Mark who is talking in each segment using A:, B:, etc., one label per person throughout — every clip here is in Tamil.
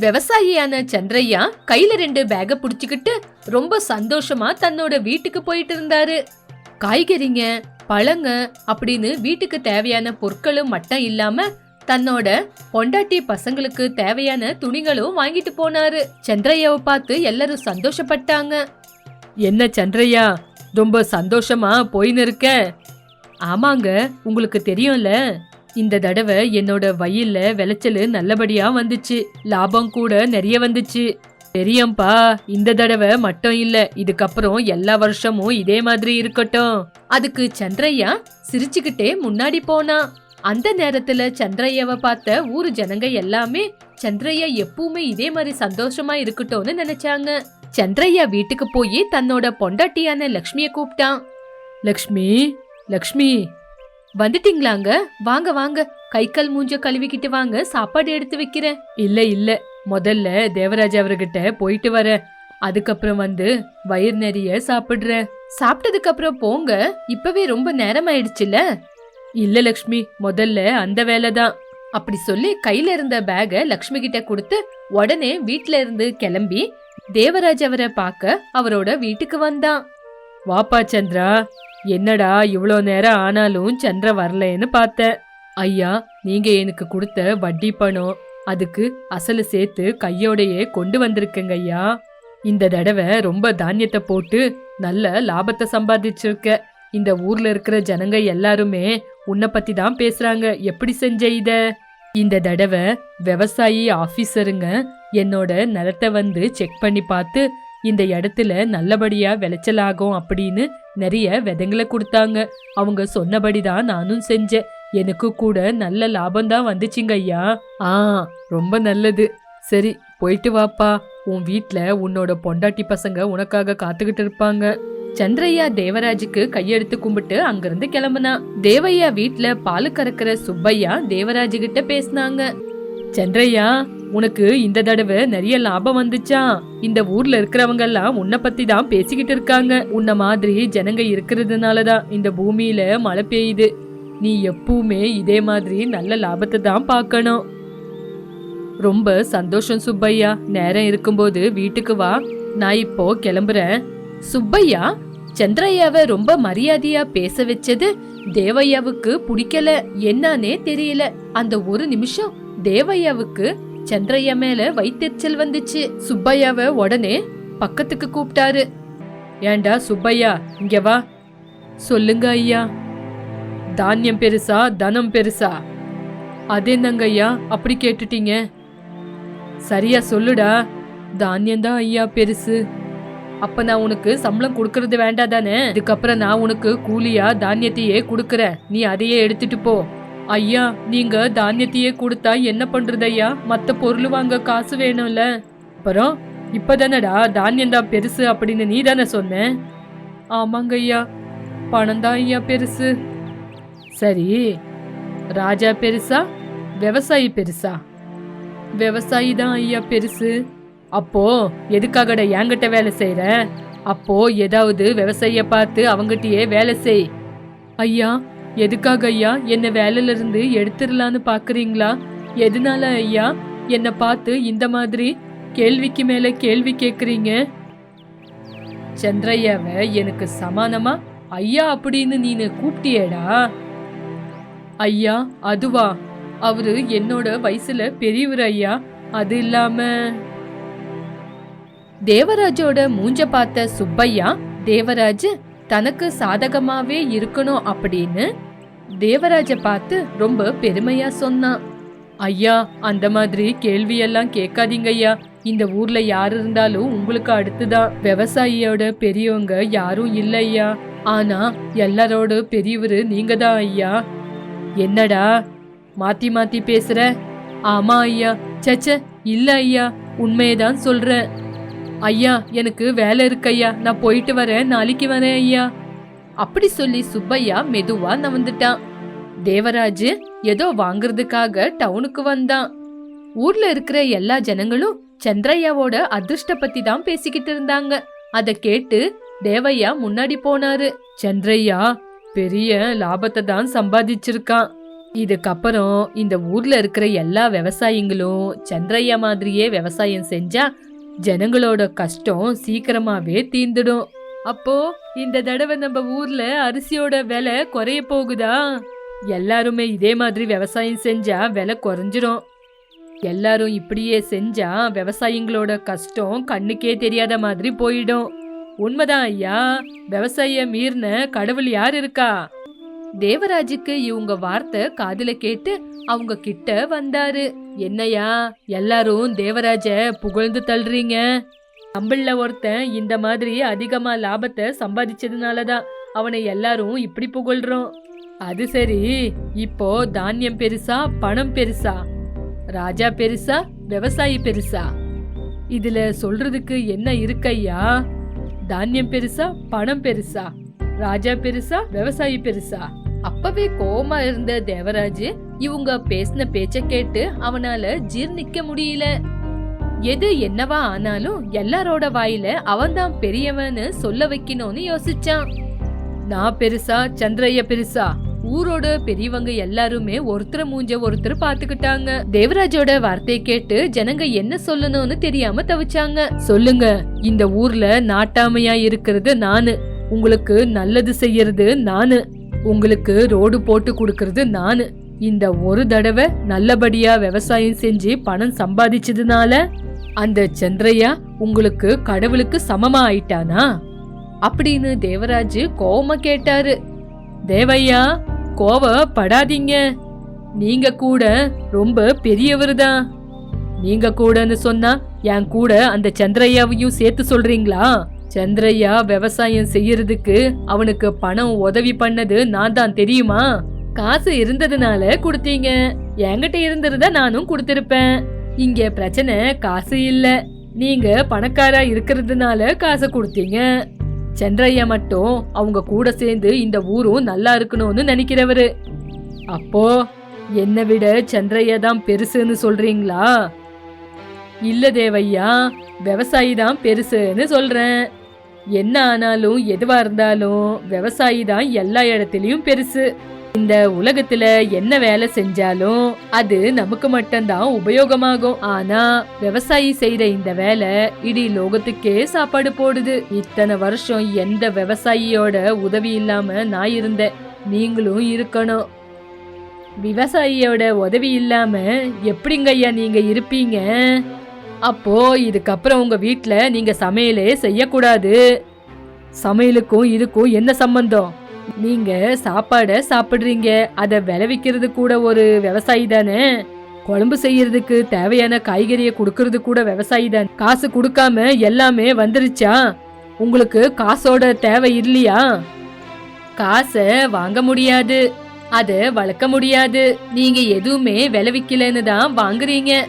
A: விவசாயியான சந்திரையா கையில ரெண்டு பேக புடிச்சுக்கிட்டு ரொம்ப சந்தோஷமா தன்னோட வீட்டுக்கு போயிட்டு இருந்தாரு. காய்கறிங்க பழங்க அப்படின்னு வீட்டுக்கு தேவையான பொருட்களும் மட்டும் இல்லாம தன்னோட பொண்டாட்டி பசங்களுக்கு தேவையான துணிகளும் வாங்கிட்டு போனாரு. சந்திரையாவை பார்த்து எல்லாரும் சந்தோஷப்பட்டாங்க. என்ன சந்திரையா ரொம்ப சந்தோஷமா போயின்னு இருக்க? ஆமாங்க உங்களுக்கு தெரியும்ல. இந்த தடவை என்னோட வயல்ல விளைச்சல் நல்லபடியா வந்துச்சு. லாபம் கூட நிறைய வந்துச்சு. தெரியும்பா இந்த தடவை மட்டும் இல்ல இதுக்கப்புறம் எல்லா வருஷமும் இதே மாதிரி இருக்கட்டும். அதுக்கு சந்திரையா சிரிச்சுக்கிட்டே முன்னாடி போனா. அந்த நேரத்துல சந்திரையாவை பார்த்த ஊர் ஜனங்க எல்லாமே சந்திரையா எப்பவுமே இதே மாதிரி சந்தோஷமா இருக்கட்டும்னு நினைச்சாங்க. சந்திரையா வீட்டுக்கு போய் தன்னோட பொண்டாட்டியான லக்ஷ்மிய கூப்பிட்டான். லக்ஷ்மி லக்ஷ்மி வந்துட்டீங்களாங்க? வாங்க வாங்க. கை கால் மூஞ்ச கழுவிக்கிட்டு வாங்க. சாப்பாடு எடுத்து வைக்கிறேன். இல்ல இல்ல. முதல்ல தேவராஜ் அவர்கிட்ட போயிட்டு வரேன். அதுக்கப்புறம் வந்து வயிறு நிறைய சாப்பிடுறேன். சாப்பிட்டதுக்கு அப்புறம் போங்க. இப்பவே ரொம்ப நேரம் ஆயிடுச்சுல இல்ல லக்ஷ்மி. முதல்ல அந்த வேலை தான். அப்படி சொல்லி கையில இருந்த பேக லக்ஷ்மி கிட்ட கொடுத்து உடனே வீட்ல இருந்து கிளம்பி தேவராஜ் அவரை பார்க்க அவரோட வீட்டுக்கு வந்தான். வாப்பா சந்திரா. என்னடா இவ்வளோ நேரம் ஆனாலும் சந்திர வரலன்னு பார்த்தேன் ஐயா நீங்க எனக்கு கொடுத்த வட்டி பணம் அதுக்கு அசல சேர்த்து கையோடையே கொண்டு வந்திருக்கேங்க ஐயா. இந்த தடவை ரொம்ப தானியத்தை போட்டு நல்ல லாபத்தை சம்பாதிச்சிருக்க. இந்த ஊர்ல இருக்கிற ஜனங்க எல்லாருமே உன்னை பத்தி தான் பேசுறாங்க. எப்படி செஞ்ச இத? இந்த தடவை விவசாயி ஆஃபீஸருங்க என்னோட நிலத்தை வந்து செக் பண்ணி பார்த்து இந்த இடத்துல நல்லபடியா விளைச்சலாகும் அப்படின்னு நிறைய விதைங்களை கொடுத்தாங்க. அவங்க சொன்னபடி தான் நானும் செஞ்சேன். எனக்கு கூட நல்ல லாபம் தான் வந்துச்சுங்க ஐயா. ஆ ரொம்ப நல்லது. சரி போயிட்டு வாப்பா. உன் வீட்டில் உன்னோட பொண்டாட்டி பசங்க உனக்காக காத்துக்கிட்டு இருப்பாங்க. சந்திரையா தேவராஜுக்கு கையெடுத்து கும்பிட்டு அங்கிருந்து கிளம்புனா. தேவையா வீட்டுல பாலு கறக்கிற சுப்பையா தேவராஜு கிட்ட பேசினாங்க. சந்திரையா உனக்கு இந்த தடவை நிறைய லாபம் வந்துச்சா? இந்த ஊர்ல இருக்கிறவங்க எல்லாம் உன்னை பத்தி தான் பேசிக்கிட்டு இருக்காங்க. உன்ன மாதிரி ஜனங்க இருக்கிறதுனால தான் இந்த பூமியில மழை பெய்யுது. நீ எப்பவுமே இதே மாதிரி நல்ல லாபத்தை தான் பார்க்கணும். ரொம்ப சந்தோஷம் சுப்பையா. நேரம் இருக்கும்போது வீட்டுக்கு வா. நான் இப்போ கிளம்புறேன். சுப்பையா சந்திரையாவை ரொம்ப மரியாதையா பேச வச்சது தேவையாவுக்கு பிடிக்கல. என்னன்னே தெரியல. அந்த ஒரு நிமிஷம் தேவையாவுக்கு சந்திரையா மேல வைத்தெரிச்சல் வந்துச்சு. சுப்பையாவை உடனே பக்கத்துக்கு கூப்பிட்டாரு ஏண்டா சுப்பையா இங்க வா. சொல்லுங்க ஐயா. தானியம் பெருசா தனம் பெருசா? அது ஐயா அப்படி கேட்டுட்டீங்க? சரியா சொல்லுடா. தானியம்தான் ஐயா பெருசு. அப்ப நான் உனக்கு சம்பளம் கொடுக்கறது வேண்டாம் தானே இதுக்கப்புறம் நான் உனக்கு கூலியா தானியத்தையே கொடுக்கறேன். நீ அதையே எடுத்துட்டு போ. ஐயா நீங்க தானியத்தையே கொடுத்தா என்ன பண்றது ஐயா மத்த பொருள் வாங்க காசு வேணும்ல. அப்புறம் இப்பதானடா தானியம் தான் பெருசு அப்படின்னு நீ தானே சொன்ன? ஆமாங்க ஐயா பணம் தான் ஐயா பெருசு. சரி ராஜா பெருசா விவசாயி பெருசா? விவசாயி தான் ஐயா பெருசு. அப்போ எதுக்காகடா என்கிட்ட வேலை செய்யற அப்போ ஏதாவது விவசாயிய பார்த்து அவங்கிட்டயே வேலை செய். ஐயா எதுக்காக ஐயா? என்னை வேலையில இருந்து எடுத்துடலான்னு பாக்குறீங்களா? எதனால ஐயா? என்னை பார்த்து இந்த மாதிரி கேள்விக்கு மேல கேள்வி கேக்குறீங்க? சந்திரையாவை எனக்கு சமானமா? ஐயா அப்படின்னு நீனு கூப்பிட்டியடா? ஐயா அதுவா? அவரு என்னோட வயசுல பெரியவர் ஐயா. அது இல்லாம தேவராஜோட மூஞ்ச பார்த்த சுப்பையா தேவராஜ் தனக்கு சாதகமாவே இருக்கணும் அப்படின்னு தேவராஜ பார்த்து ரொம்ப பெருமையா சொன்னான். ஐயா அந்த மாதிரி கேள்வியெல்லாம் கேட்காதீங்க ஐயா. இந்த ஊர்ல யார் இருந்தாலும் உங்களுக்கு அடுத்துதான். விவசாயியோட பெரியவங்க யாரும் இல்ல ஐயா. ஆனா எல்லாரோட பெரியவர் நீங்க தான் ஐயா. என்னடா? மாத்தி மாத்தி பேசுற? ஆமா ஐயா. சச்ச இல்ல ஐயா. உண்மையதான் சொல்ற ஐயா எனக்கு வேலை இருக்கு ஐயா. நான் போயிட்டு வரேன். நாளைக்கு வரேன் ஐயா. அப்படி சொல்லி சுப்பையா மெதுவா நவந்துட்டான். தேவராஜ் ஏதோ வாங்குறதுக்காக டவுனுக்கு வந்தான். ஊர்ல இருக்கிற எல்லா ஜனங்களும் சந்திரையாவோட அதிர்ஷ்ட பத்தி தான் பேசிக்கிட்டு இருந்தாங்க. அத கேட்டு தேவையா முன்னாடி போனாரு. சந்திரையா பெரிய லாபத்தை தான் சம்பாதிச்சிருக்கான். இதுக்கப்புறம் இந்த ஊர்ல இருக்கிற எல்லா விவசாயிங்களும் சந்திரையா மாதிரியே விவசாயம் செஞ்சா ஜனங்களோட கஷ்டம் சீக்கிரமாவே தீந்துடும் அப்போ இந்த தடவை நம்ம ஊர்ல அரிசியோட விலை குறைய போகுதா? எல்லாருமே இதே மாதிரி விவசாயம் செஞ்சா விலை குறைஞ்சிரும். எல்லாரும் இப்படியே செஞ்சா விவசாயிங்களோட கஷ்டம் கண்ணுக்கே தெரியாத மாதிரி போயிடும். உண்மைதான் ஐயா விவசாய மீறின கடவுள் யார் இருக்கா? தேவராஜுக்கு இவங்க வார்த்தை காதுல கேட்டு அவங்க கிட்ட வந்தாரு. என்னையா எல்லாரும் தேவராஜ புகழ்ந்து தள்ளுறீங்க? நம்மள ஒருத்தன் இந்த மாதிரி அதிகமா லாபத்தை சம்பாதிச்சதுனால தான் அவனை எல்லாரும் இப்படி புகழ்றோம். அது சரி இப்போ தானியம் பெருசா பணம் பெருசா? ராஜா பெருசா விவசாயி பெருசா? இதுல சொல்றதுக்கு என்ன இருக்கையா தானியம் பெருசா பணம் பெருசா? ராஜா பெருசா விவசாயி பெருசா? அப்பவே கோமா இருந்த தேவராஜ் இவங்க பேசின பேச்ச கேட்டு அவனால ஜீர்ணிக்க முடியல. எது என்னவா ஆனாலும் எல்லாரோட வாயில அவன்தான் பெரியவன்னு சொல்ல வைக்கணும்னு யோசிச்சான். நான் பெருசா சந்திரைய பெருசா? ஊரோட பெரியவங்க எல்லாருமே ஒருத்தர் மூஞ்ச ஒருத்தர் பாத்துக்கிட்டாங்க. தேவராஜோட வார்த்தையை கேட்டு ஜனங்க என்ன சொல்லணும்னு தெரியாம தவிச்சாங்க. சொல்லுங்க இந்த ஊர்ல நாட்டாமையா இருக்கிறது நானு. உங்களுக்கு நல்லது செய்யறது நானு. உங்களுக்கு ரோடு போட்டு கொடுக்கறது நானு. இந்த ஒரு தடவை நல்லபடியா விவசாயம் செஞ்சு பணம் சம்பாதிச்சதுனால அந்த சந்திரையா உங்களுக்கு கடவுளுக்கு சமமா ஆயிட்டானா? அப்படின்னு தேவராஜ் கோவமா கேட்டாரு. தேவையா கோவப்படாதீங்க. நீங்க கூட ரொம்ப பெரியவர் தான் நீங்க கூடன்னு சொன்னா என் கூட அந்த சந்திரையாவையும் சேர்த்து சொல்றீங்களா? சந்திரையா விவசாயம் செய்யறதுக்கு அவனுக்கு பணம் உதவி பண்ணது நான் தான் தெரியுமா? காசு இருந்ததுனால கொடுத்தீங்க. என்கிட்ட இருந்திருந்தா நானும் கொடுத்திருப்பேன். இங்க பிரச்சனை காசு இல்ல. நீங்க பணக்காரா இருக்கிறதுனால காசை கொடுத்தீங்க. சந்திரையா மட்டும் அவங்க கூட சேர்ந்து இந்த ஊரும் நல்லா இருக்கணும்னு நினைக்கிறவரு. அப்போ என்னை விட சந்திரையா தான் பெருசுன்னு சொல்றீங்களா? இல்ல தேவையா விவசாயி தான் பெருசுன்னு சொல்றேன். என்ன ஆனாலும் எதுவா இருந்தாலும் விவசாயி தான் எல்லா இடத்துலயும் பெருசு. இந்த உலகத்துல என்ன வேலை செஞ்சாலும் அது நமக்கு மட்டும்தான் உபயோகமாகும். ஆனா விவசாயி செய்யற இந்த வேலை இடி லோகத்துக்கே சாப்பாடு போடுது. இத்தனை வருஷம் எந்த விவசாயியோட உதவி இல்லாம நான் இருந்தேன். நீங்களும் இருக்கணும். விவசாயியோட உதவி இல்லாம எப்படிங்க ஐயா நீங்க இருப்பீங்க? அப்போ இதுக்கப்புறம் உங்க வீட்டில் நீங்க சமையலே செய்யக்கூடாது. சமையலுக்கும் இதுக்கும் என்ன சம்பந்தம்? நீங்க சாப்பாட சாப்பிடுறீங்க. அதை விளைவிக்கிறது கூட ஒரு விவசாயி தானே? குழம்பு செய்யறதுக்கு தேவையான காய்கறியை கொடுக்கறது கூட விவசாயி தான்? காசு கொடுக்காம எல்லாமே வந்துருச்சா? உங்களுக்கு காசோட தேவை இல்லையா? காசை வாங்க முடியாது. அதை வளர்க்க முடியாது. நீங்க எதுவுமே விளைவிக்கலன்னு தான் வாங்குறீங்க.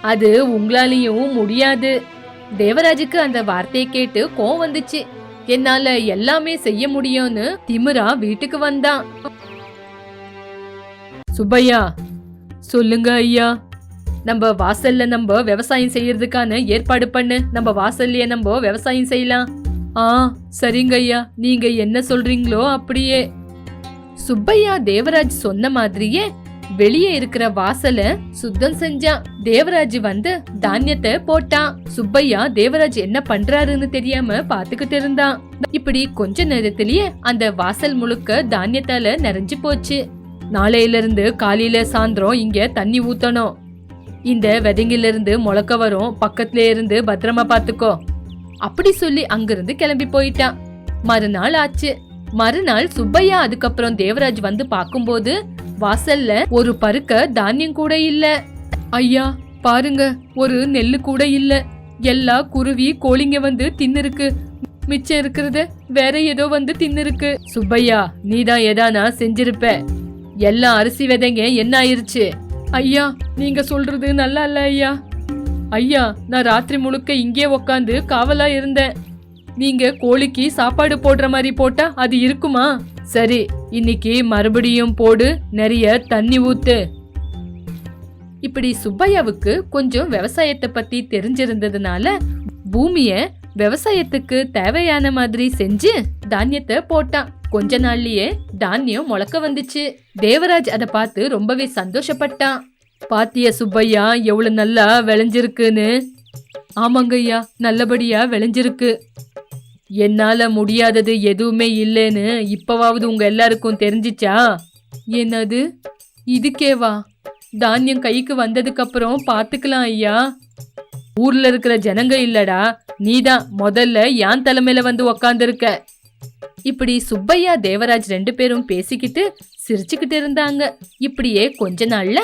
A: அது உங்களாலையும் முடியாது. தேவராஜுக்கு அந்த வார்த்தையை கேட்டு கோவம் வந்துச்சு. என்னால எல்லாமே செய்ய முடியும்னு திமிரா வீட்டுக்கு வந்தான் சுப்பையா சொல்லுங்க ஐயா. நம்ம வாசல்ல நம்ம விவசாயம் செய்யறதுக்கான ஏற்பாடு பண்ணு. நம்ம வாசல்லையே நம்ம விவசாயம் செய்யலாம். ஆ சரிங்க ஐயா. நீங்க என்ன சொல்றீங்களோ அப்படியே. சுப்பையா தேவராஜ் சொன்ன மாதிரியே வெளியே இருக்கிற வாசல சுத்தம் செஞ்சான் தேவராஜ் வந்து தானியத்தை போட்டான். சுப்பையா தேவராஜ் என்ன பண்றாருன்னு தெரியாம பாத்துக்கிட்டு இருந்தான். இப்படி கொஞ்ச நேரத்திலேயே அந்த வாசல் முழுக்க தானியத்தால நிறைஞ்சு போச்சு. நாளையில இருந்து காலையில சாயந்தரம் இங்க தண்ணி ஊத்தணும். இந்த விதைங்கில இருந்து முளைக்க வரும். பக்கத்துல இருந்து பத்திரமா பாத்துக்கோ அப்படி சொல்லி அங்கிருந்து கிளம்பி போயிட்டான். மறுநாள் ஆச்சு. மறுநாள் சுப்பையா அதுக்கப்புறம் தேவராஜ் வந்து பார்க்கும்போது வாசல்ல ஒரு பருக்க தானியம் கூட இல்ல. ஐயா பாருங்க ஒரு நெல்லு கூட இல்ல. எல்லா குருவி கோழிங்க வந்து தின்னுருக்கு. மிச்சம் இருக்கிறது வேற ஏதோ வந்து தின்னுருக்கு. சுப்பையா நீதான் எதானா செஞ்சிருப்ப. எல்லா அரிசி விதைங்க என்ன ஆயிருச்சு? ஐயா நீங்க சொல்றது நல்லா இல்ல ஐயா. ஐயா நான் ராத்திரி முழுக்க இங்கே உக்காந்து காவலா இருந்தேன். நீங்க கோழிக்கு சாப்பாடு போடுற மாதிரி போட்டா அது இருக்குமா? சரி இன்னைக்கு மறுபடியும் போடு நிறைய தண்ணி ஊத்து. இப்படி சுப்பையாவுக்கு கொஞ்சம் விவசாயத்தை பத்தி தெரிஞ்சிருந்ததுனால பூமிய விவசாயத்துக்கு தேவையான மாதிரி செஞ்சு தானியத்தை போட்டான். கொஞ்ச நாள்லயே தானியம் முளக்க வந்துச்சு. தேவராஜ் அதை பார்த்து ரொம்பவே சந்தோஷப்பட்டான். பாத்திய சுப்பையா எவ்வளவு நல்லா விளைஞ்சிருக்குன்னு. ஆமாங்கய்யா நல்லபடியா விளைஞ்சிருக்கு. என்னால முடியாதது எதுவுமே இல்லைன்னு இப்பவாவது உங்க எல்லாருக்கும் தெரிஞ்சிச்சா? என்னது? இதுக்கேவா? தானியம் கைக்கு வந்ததுக்கு அப்புறம் பாத்துக்கலாம் ஐயா. ஊர்ல இருக்கிற ஜனங்க இல்லடா நீதான் முதல்ல யான் தலைமையில வந்து உக்காந்துருக்க? இப்படி சுப்பையா தேவராஜ் ரெண்டு பேரும் பேசிக்கிட்டு சிரிச்சுக்கிட்டு இருந்தாங்க. இப்படியே கொஞ்ச நாள்ல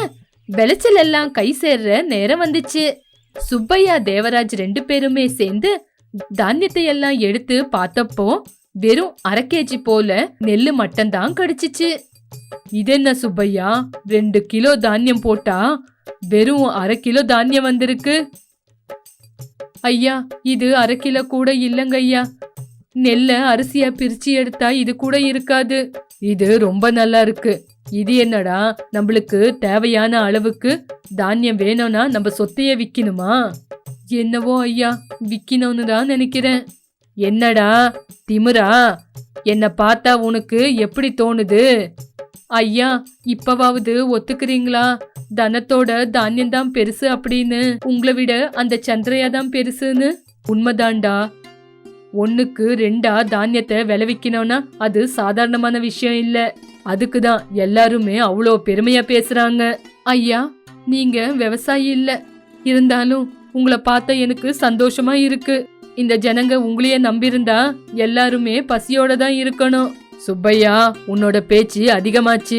A: விளைச்சல் எல்லாம் கை சேர்ற நேரம் வந்துச்சு. சுப்பையா தேவராஜ் ரெண்டு பேருமே சேர்ந்து தானியத்தை எல்லாம் எடுத்து பார்த்தப்போ வெறும் அரை கேஜி போல நெல்லு மட்டும்தான் கடிச்சிச்சு. இதென்ன சுப்பையா? ரெண்டு கிலோ தானியம் போட்டா வெறும் அரை கிலோ தானியம் வந்திருக்கு. ஐயா இது அரை கிலோ கூட இல்லைங்க ஐயா. நெல்ல அரிசியா பிரிச்சு எடுத்தா இது கூட இருக்காது. இது ரொம்ப நல்லா இருக்கு. இது என்னடா? நம்மளுக்கு தேவையான அளவுக்கு தானியம் வேணும்னா நம்ம சொத்தைய விக்கணுமா? என்னவோ ஐயா விக்கினவனு தான் நினைக்கிறேன். என்னடா திமிரா என்னை பார்த்தா உனக்கு எப்படி தோணுது? ஐயா இப்பவாவது ஒத்துக்கிறீங்களா? தனத்தோட தானியம் தான் பெருசு அப்படின்னு. உங்களை விட அந்த சந்திரையா தான் பெருசுன்னு? உண்மைதான்டா. ஒன்றுக்கு ரெண்டா தானியத்தை விளைவிக்கணும்னா அது சாதாரணமான விஷயம் இல்ல. அதுக்கு தான் எல்லாருமே அவ்வளோ பெருமையா பேசுறாங்க. ஐயா நீங்க விவசாயி இல்ல. இருந்தாலும் உங்களை பார்த்தா எனக்கு சந்தோஷமா இருக்கு. இந்த ஜனங்க உங்களையே நம்பியிருந்தா எல்லாருமே பசியோட தான் இருக்கணும். சுப்பையா உன்னோட பேச்சு அதிகமாச்சு.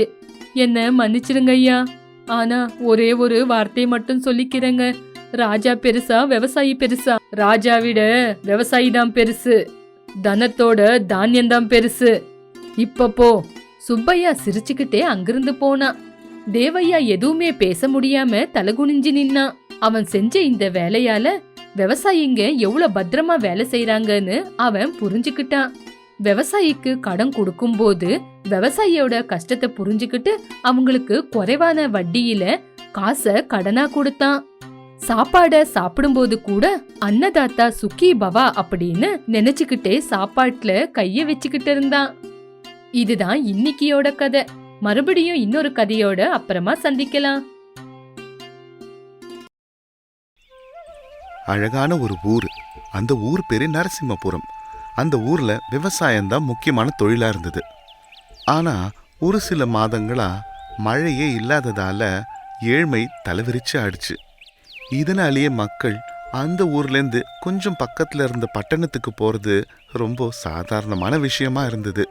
A: என்ன மன்னிச்சிருங்க ஐயா. ஆனா ஒரே ஒரு வார்த்தையை மட்டும் சொல்லிக்கிறேங்க. ராஜா பெருசா விவசாயி பெருசா. ராஜா விட விவசாயி தான் பெருசு. தனத்தோட தானியம் தான் பெருசு. இப்ப போ. சுப்பையா சிரிச்சுக்கிட்டே அங்கிருந்து போனான் தேவையா எதுவுமே பேச முடியாம தலகுனிஞ்சு நின்னான் அவன் செஞ்ச இந்த வேலையால விவசாயிங்க எவ்வளவு பத்திரமா வேலை செய்யறாங்கன்னு அவன் புரிஞ்சுக்கிட்டான். விவசாயிக்கு கடன் கொடுக்கும்போது விவசாயியோட கஷ்டத்தை புரிஞ்சுக்கிட்டு அவங்களுக்கு குறைவான வட்டியில காசை கடனா கொடுத்தான். சாப்பாட சாப்பிடும்போது கூட அன்னதாத்தா சுக்கி பவா அப்படின்னு நினைச்சுக்கிட்டே சாப்பாட்டுல கைய வச்சுக்கிட்டு இருந்தான். இதுதான் இன்னைக்கியோட கதை. மறுபடியும் இன்னொரு கதையோட அப்புறமா சந்திக்கலாம்.
B: அழகான ஒரு ஊர். அந்த ஊர் பேரு நரசிம்மபுரம். அந்த ஊர்ல விவசாயம்தான் முக்கியமான தொழிலா இருந்தது. ஆனா ஒரு சில மாதங்களா மழையே இல்லாததால ஏழ்மை தலைவிரிச்சு ஆடுச்சு இதனாலேயே மக்கள் அந்த ஊர்லேருந்து கொஞ்சம் பக்கத்துல இருந்த பட்டணத்துக்கு போறது ரொம்ப சாதாரணமான விஷயமா இருந்தது.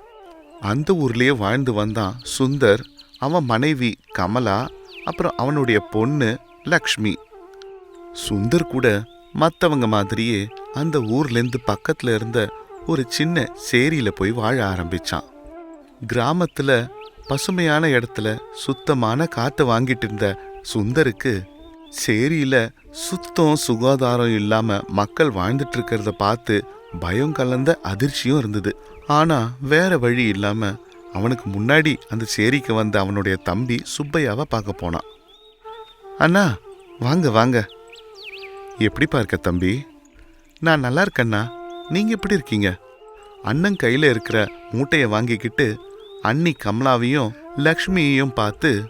B: அந்த ஊர்லேயே வாழ்ந்து வந்தான் சுந்தர் அவன் மனைவி கமலா அப்புறம் அவனுடைய பொண்ணு லக்ஷ்மி. சுந்தர் கூட மற்றவங்க மாதிரியே அந்த ஊர்லேருந்து பக்கத்துல இருந்த ஒரு சின்ன சேரியில போய் வாழ ஆரம்பிச்சான். கிராமத்தில் பசுமையான இடத்துல சுத்தமான காற்று வாங்கிட்டு இருந்த சுந்தருக்கு சேரியில சுத்தம் சுகாதாரம் இல்லாமல் மக்கள் வாழ்ந்துட்டு இருக்கிறத பார்த்து பயம் கலந்த அதிர்ச்சியும் இருந்தது. ஆனால் வேற வழி இல்லாம அவனுக்கு முன்னாடி அந்த சேரிக்கு வந்த அவனுடைய தம்பி சுப்பையாவை பார்க்க போனான். அண்ணா வாங்க வாங்க. எப்படி பார்க்க தம்பி? நான் நல்லா இருக்கேண்ணா நீங்க எப்படி இருக்கீங்க? அண்ணன் கையில இருக்கிற மூட்டையை வாங்கிக்கிட்டு அண்ணி கமலாவையும் லக்ஷ்மியையும் பார்த்து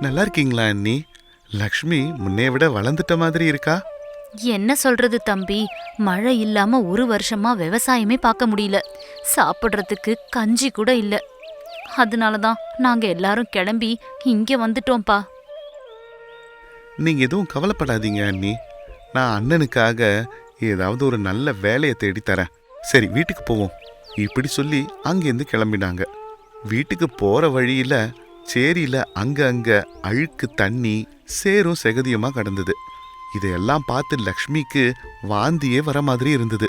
B: நல்லா இருக்கீங்களா அண்ணி? லக்ஷ்மி முன்னைய விட வளர்ந்துட்ட மாதிரி இருக்கா?
C: என்ன சொல்றது தம்பி? மழை இல்லாம ஒரு வருஷமா விவசாயமே பார்க்க முடியல. சாப்பிடுறதுக்கு கஞ்சி கூட இல்ல. அதனால தான் நாங்க எல்லாரும் கிளம்பி இங்க வந்துட்டோம்ப்பா.
B: நீங்க எதுவும் கவலைப்படாதீங்க அண்ணி. நான் அண்ணனுக்காக ஏதாவது ஒரு நல்ல வேலையை தேடி தரேன். சரி வீட்டுக்கு போவோம். இப்படி சொல்லி அங்கேருந்து கிளம்பினாங்க. வீட்டுக்கு போற வழியில சேரியில அங்க அங்க அழுக்கு தண்ணி சேரும் செகதியுமா கடந்தது. இதையெல்லாம் பார்த்து லக்ஷ்மிக்கு வாந்தியே வர மாதிரி இருந்தது.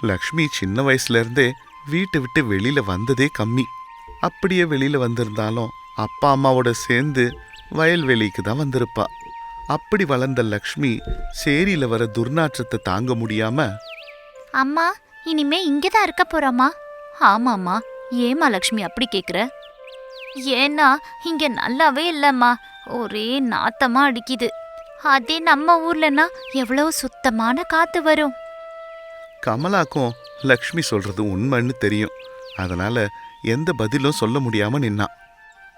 B: லக்ஷ்மி சின்ன வயசுல இருந்தே வீட்டை விட்டு வெளியில வந்ததே கம்மி. அப்படியே வெளியில வந்திருந்தாலும் அப்பா அம்மாவோட சேர்ந்து வயல்வெளிக்கு தான் வந்திருப்பா. அப்படி வளர்ந்த லக்ஷ்மி சேரியில வர துர்நாற்றத்தை தாங்க முடியாம
C: அம்மா இனிமே இங்க தான் இருக்க போறோமா ஆமாம்மா ஏமா லக்ஷ்மி அப்படி கேக்குற? ஏன்னா இங்க நல்லாவே இல்லம்மா. ஒரே நாத்தமா அடிக்குது. அதே நம்ம ஊர்லனா எவ்வளவு சுத்தமான காத்து வரும்.
B: கமலாக்கும் லக்ஷ்மி சொல்றது உண்மைன்னு தெரியும். அதனால எந்த பதிலும் சொல்ல முடியாம நின்னான்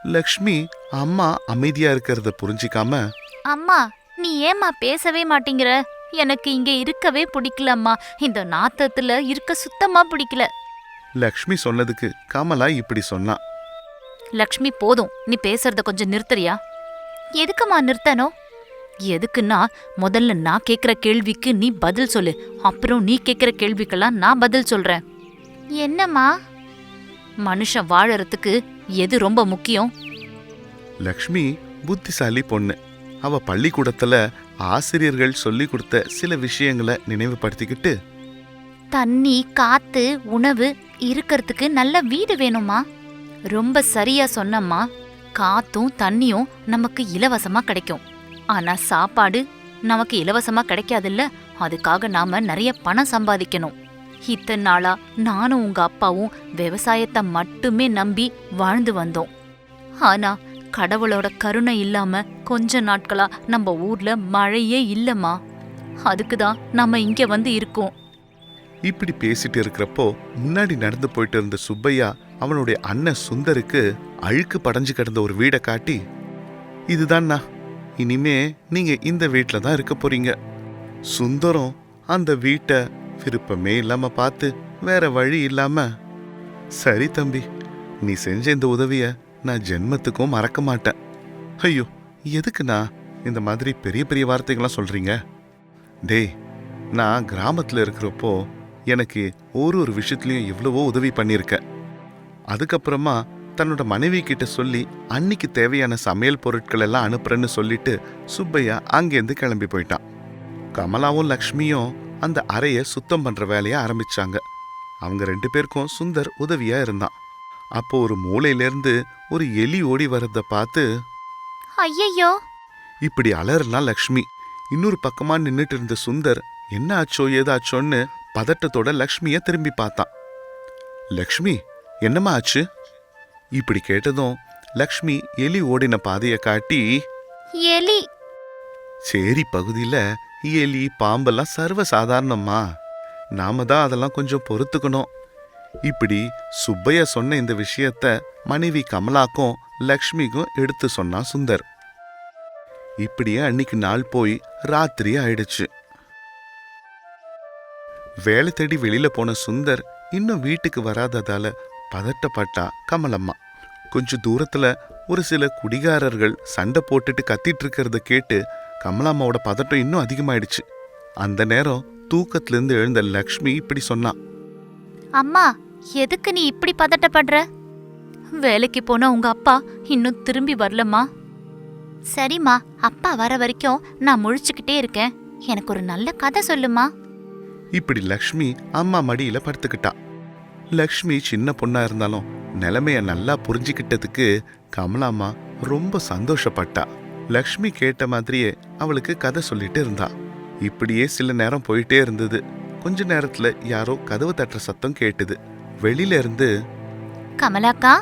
B: லக்ஷ்மி அம்மா அமைதியா இருக்கிறத புரிஞ்சிக்காம
C: அம்மா நீ ஏம்மா பேசவே மாட்டேங்கிற? எனக்கு இங்க இருக்கவே பிடிக்கலம்மா. இந்த நாத்தத்துல இருக்க சுத்தமா பிடிக்கல.
B: லக்ஷ்மி சொன்னதுக்கு கமலா இப்படி சொன்னா.
C: லக்ஷ்மி போதும். நீ பேசுறத கொஞ்சம் நிறுத்துறியா? எதுக்குமா நிறுத்தணும்? எதுக்குன்னா முதல்ல நான் கேக்குற கேள்விக்கு நீ பதில் சொல்லு. அப்புறம் நீ கேக்குற கேள்விக்கெல்லாம் நான் பதில் சொல்றேன். என்னம்மா? மனுஷன் வாழறதுக்கு எது ரொம்ப முக்கியம்?
B: லக்ஷ்மி புத்திசாலி பொண்ணு. அவ பள்ளிக்கூடத்துல ஆசிரியர்கள் சொல்லி கொடுத்த சில விஷயங்களை நினைவுபடுத்திக்கிட்டு
C: தண்ணி காத்து உணவு இருக்கறதுக்கு நல்ல வீடு வேணுமா ரொம்ப சரியா சொன்னம்மா காத்தும் தண்ணியும் நமக்கு இலவசமா கிடைக்கும். ஆனா சாப்பாடு நமக்கு இலவசமா கிடைக்காதுல்ல அதுக்காக நாம நிறைய பணம் சம்பாதிக்கணும். இத்தனை நாளா நானும் உங்க அப்பாவும் விவசாயத்தை மட்டுமே நம்பி வாழ்ந்து வந்தோம். ஆனா கடவுளோட கருணை இல்லாம கொஞ்ச நாட்களா நம்ம ஊர்ல மழையே இல்லம்மா. அதுக்கு தான் நம்ம இங்க வந்து இருக்கோம்.
B: இப்படி பேசிட்டு இருக்கிறப்போ முன்னாடி நடந்து போயிட்டு இருந்த சுப்பையா அவனுடைய அண்ணன் சுந்தருக்கு அழுக்கு படைஞ்சு கிடந்த ஒரு வீடை காட்டி இதுதான்ண்ணா இனிமே நீங்க இந்த வீட்டில் தான் இருக்க போறீங்க. சுந்தரம் அந்த வீட்டை விருப்பமே இல்லாம பார்த்து வேற வழி இல்லாம சரி தம்பி நீ செஞ்ச இந்த உதவியை நான் ஜென்மத்துக்கும் மறக்க மாட்டேன். ஐயோ எதுக்குண்ணா இந்த மாதிரி பெரிய பெரிய வார்த்தைகள்லாம் சொல்றீங்க? டேய் நான் கிராமத்தில் இருக்கிறப்போ எனக்கு ஒரு ஒரு விஷயத்துலயும் எவ்வளவோ உதவி பண்ணியிருக்கேன் அதுக்கப்புறமா தன்னோட மனைவி கிட்ட சொல்லி அன்னைக்கு தேவையான சமையல் பொருட்கள் எல்லாம் அனுப்புறேன்னு சொல்லிட்டு சுப்பையா அங்கேருந்து கிளம்பி போயிட்டான். கமலாவும் லக்ஷ்மியும் அந்த அறைய சுத்தம் பண்ணுற வேலையை ஆரம்பிச்சாங்க. அவங்க ரெண்டு பேருக்கும் சுந்தர் உதவியா இருந்தான். அப்போ ஒரு மூலையிலேருந்து ஒரு எலி ஓடி வரத பார்த்து
C: ஐயையோ.
B: இப்படி அலறனா லக்ஷ்மி. இன்னொரு பக்கமா நின்னுட்டு இருந்த சுந்தர் என்ன ஆச்சோ ஏதாச்சோன்னு பதட்டத்தோட லக்ஷ்மிய திரும்பி பார்த்தான். லக்ஷ்மி என்னம்மா ஆச்சு? இப்படி கேட்டதும் லக்ஷ்மி எலி ஓடின பாதைய காட்டி
C: எலி.
B: சேரி பகுதியில எலி பாம்பெல்லாம் சர்வ சாதாரணம்மா. நாம தான் அதெல்லாம் கொஞ்சம் பொறுத்துக்கணும். இப்படி சுப்பையா சொன்ன இந்த விஷயத்த மனைவி கமலாக்கும் லக்ஷ்மிக்கும் எடுத்து சொன்னான் சுந்தர். இப்படியே அன்னைக்கு நாள் போய் ராத்திரி ஆயிடுச்சு. வேலை தேடி வெளியில போன சுந்தர் இன்னும் வீட்டுக்கு வராததால பதட்டப்பட்டா கமலம்மா. கொஞ்ச தூரத்துல ஒரு சில குடிகாரர்கள் சண்டை போட்டுட்டு கத்திட்டு இருக்கிறத கேட்டு கமலாம்மாவோட பதட்டம் இன்னும் அதிகமாயிடுச்சு. அந்த நேரம் தூக்கத்துல இருந்து எழுந்த லக்ஷ்மி இப்படி சொன்னா.
C: அம்மா எதுக்கு நீ இப்படி பதட்டப்படுற? வேலைக்கு போன உங்க அப்பா இன்னும் திரும்பி வரலம்மா. சரிம்மா அப்பா வர வரைக்கும் நான் முழிச்சுக்கிட்டே இருக்கேன். எனக்கு ஒரு நல்ல கதை சொல்லுமா
B: இப்படி லக்ஷ்மி அம்மா மடியில படுத்துக்கிட்டா. லக்ஷ்மி சின்ன பொண்ணா இருந்தாலும் நிலைமைய நல்லா புரிஞ்சுக்கிட்டதுக்கு கமலாம்மா ரொம்ப சந்தோஷப்பட்டா. லக்ஷ்மி கேட்ட மாதிரியே அவளுக்கு கதை சொல்லிட்டு இருந்தா. இப்படியே சில நேரம் போயிட்டே இருந்தது. கொஞ்ச நேரத்துல யாரோ கதவு தட்டுற சத்தம் கேட்டுது. வெளியில இருந்து
C: கமலாக்கா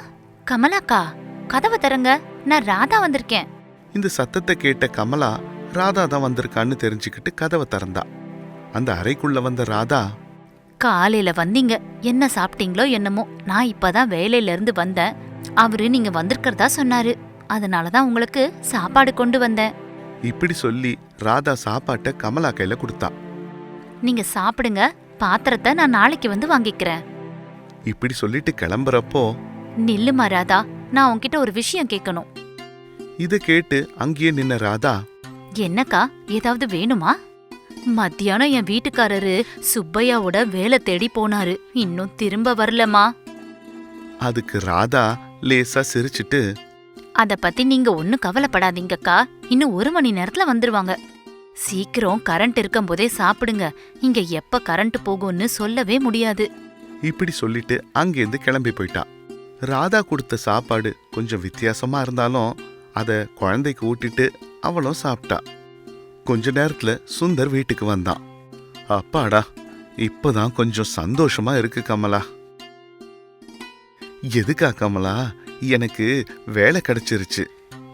C: கமலாக்கா கதவை தரங்க நான் ராதா வந்திருக்கேன்.
B: இந்த சத்தத்தை கேட்ட கமலா ராதா தான் வந்திருக்கான்னு தெரிஞ்சுக்கிட்டு கதவை திறந்தா. அந்த அறைக்குள்ள வந்த ராதா
C: காலையில வந்தீங்க என்ன சாப்பிட்டீங்களோ என்னமோ நான் இப்பதான் வேலையில இருந்து வந்தேன். அவரு நீங்க வந்திருக்கிறதா சொன்னாரு. அதனாலதான் உங்களுக்கு சாப்பாடு கொண்டு வந்தேன்.
B: இப்படி சொல்லி ராதா சாப்பாட்டை கமலா கையில கொடுத்தா.
C: நீங்க சாப்பிடுங்க பாத்திரத்தை நான் நாளைக்கு வந்து வாங்கிக்கிறேன்.
B: இப்படி சொல்லிட்டு கிளம்புறப்போ
C: நில்லுமா ராதா நான் உன்கிட்ட ஒரு விஷயம் கேட்கணும்.
B: இத கேட்டு அங்கேயே நின்ன ராதா
C: என்னக்கா ஏதாவது வேணுமா? மத்தியானம் என் வீட்டுக்காரரு சுப்பையாவோட வேலை தேடி போனாரு இன்னும் திரும்ப வரலமா?
B: அதுக்கு ராதா லேசா சிரிச்சிட்டு
C: அத பத்தி நீங்க ஒன்னும் கவலைப்படாதீங்கக்கா இன்னும் ஒரு மணி நேரத்துல வந்துருவாங்க. சீக்கிரம் கரண்ட் இருக்கும்போதே சாப்பிடுங்க இங்க எப்ப கரண்ட் போகும்னு சொல்லவே முடியாது.
B: இப்படி சொல்லிட்டு அங்கேருந்து கிளம்பி போயிட்டா. ராதா கொடுத்த சாப்பாடு கொஞ்சம் வித்தியாசமா இருந்தாலும் அத குழந்தைக்கு ஊட்டிட்டு அவளும் சாப்பிட்டா. கொஞ்ச நேரத்துல சுந்தர் வீட்டுக்கு வந்தான் அப்பாடா இப்பதான் கொஞ்சம் சந்தோஷமா இருக்கு கமலா. எதுக்கா கமலா எனக்கு வேலை கிடைச்சிருச்சு.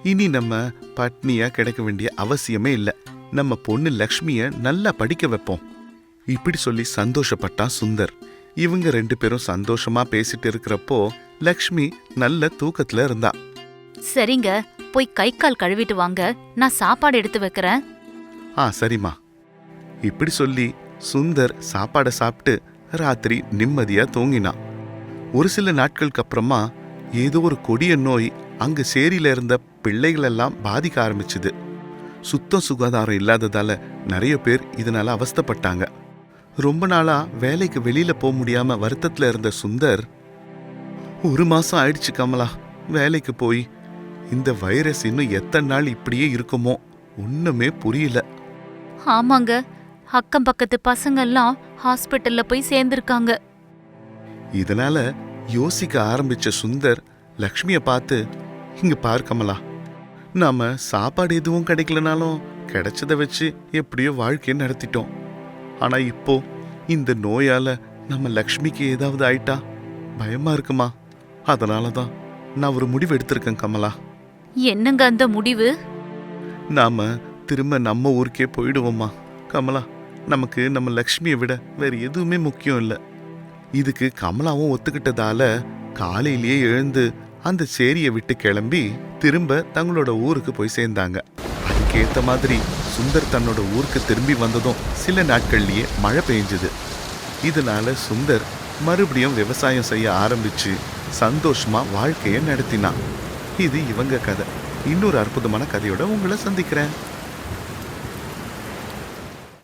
B: இனி நம்ம பட்னியா கிடைக்க வேண்டிய அவசியமே இல்ல. நம்ம பொண்ணு லக்ஷ்மிய நல்லா படிக்க வைப்போம். இப்படி சொல்லி சந்தோஷப்பட்டான் சுந்தர். இவங்க ரெண்டு பேரும் சந்தோஷமா பேசிட்டு இருக்கிறப்போ லக்ஷ்மி நல்ல தூக்கத்துல இருந்தா.
C: சரிங்க போய் கை கால் கழுவிட்டு வாங்க நான் சாப்பாடு எடுத்து வைக்கிறேன்.
B: ஆ சரிம்மா. இப்படி சொல்லி சுந்தர் சாப்பாடை சாப்பிட்டு ராத்திரி நிம்மதியா தூங்கினான் ஒரு சில நாட்களுக்கு அப்புறமா ஏதோ ஒரு கொடிய நோய் அங்க சேரியில இருந்த பிள்ளைகளெல்லாம் பாதிக்க ஆரம்பிச்சுது. சுத்தம் சுகாதாரம் இல்லாததால நிறைய பேர் இதனால அவஸ்தைப்பட்டாங்க. ரொம்ப நாளா வேலைக்கு வெளியில போக முடியாம வருத்தத்துல இருந்த சுந்தர் ஒரு மாசம் ஆயிடுச்சு கமலா வேலைக்கு போய். இந்த வைரஸ் இன்னும் எத்தனை நாள் இப்படியே இருக்குமோ? ஒண்ணுமே புரியல.
C: ஆமாங்க. அக்கம் பக்கத்து பசங்க எல்லாம் ஹாஸ்பிட்டல்ல போய் சேர்ந்திருக்காங்க.
B: இதனால யோசிக்க ஆரம்பிச்ச சுந்தர் லக்ஷ்மிய பார்த்து இங்க பார் கமலா நாம சாப்பாடு எதுவும் கிடைக்கலனாலும் கிடைச்சத வச்சு எப்படியோ வாழ்க்கையை நடத்திட்டோம். ஆனா இப்போ இந்த நோயால நம்ம லக்ஷ்மிக்கு ஏதாவது ஆயிட்டா? பயமா இருக்குமா? அதனால தான் நான் ஒரு முடிவு எடுத்திருக்கேன் கமலா.
C: என்னங்க அந்த முடிவு?
B: நாம திரும்ப நம்ம ஊருக்கே போயிடுவோமா? கமலா நமக்கு நம்ம லக்ஷ்மியை விட வேற எதுவுமே முக்கியம் இல்லை. இதுக்கு கமலாவும் ஒத்துக்கிட்டதால காலையிலேயே எழுந்து அந்த சேரியை விட்டு கிளம்பி திரும்ப தங்களோட ஊருக்கு போய் சேர்ந்தாங்க. அதுக்கேத்த மாதிரி சுந்தர் தன்னோட ஊருக்கு திரும்பி வந்ததும் சில நாட்கள்லயே மழை பெஞ்சது. இதனால சுந்தர் மறுபடியும் விவசாயம் செய்ய ஆரம்பிச்சு சந்தோஷமா வாழ்க்கையை நடத்தினான். இது இவங்க கதை. இன்னொரு அற்புதமான கதையோட உங்களை சந்திக்கிறேன்.